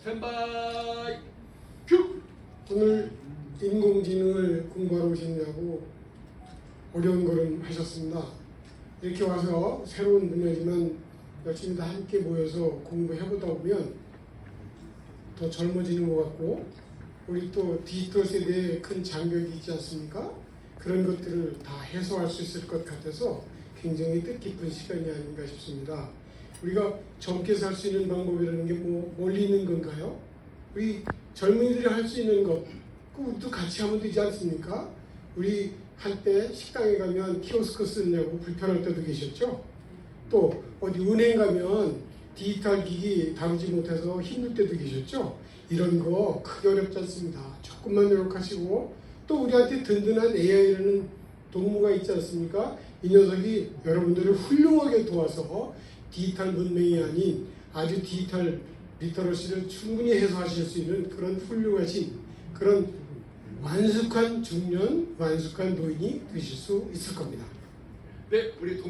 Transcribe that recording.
스탠바이 큐! 오늘 인공지능을 공부하러 오셨냐고 어려운 걸음 하셨습니다. 이렇게 와서 새로운 분야지만 열심히 다 함께 모여서 공부해보다 보면 더 젊어지는 것 같고 우리 또 디지털 세대에 큰 장벽이 있지 않습니까? 그런 것들을 다 해소할 수 있을 것 같아서 굉장히 뜻깊은 시간이 아닌가 싶습니다. 우리가 젊게 살 수 있는 방법이라는 게 뭐 멀리 있는 건가요? 우리 젊은이들이 할 수 있는 것, 그 우리도 같이 하면 되지 않습니까? 우리 한때 식당에 가면 키오스크 쓰느냐고 불편할 때도 계셨죠? 또 어디 은행 가면 디지털 기기 다루지 못해서 힘들 때도 계셨죠? 이런 거 크게 어렵지 않습니다. 조금만 노력하시고 또 우리한테 든든한 AI라는 동무가 있지 않습니까? 이 녀석이 여러분들을 훌륭하게 도와서 디지털 문명이 아닌 아주 디지털 리터러시를 충분히 해소하실 수 있는 그런 훌륭하신 그런 완숙한 중년, 완숙한 노인이 되실 수 있을 겁니다. 네, 우리 동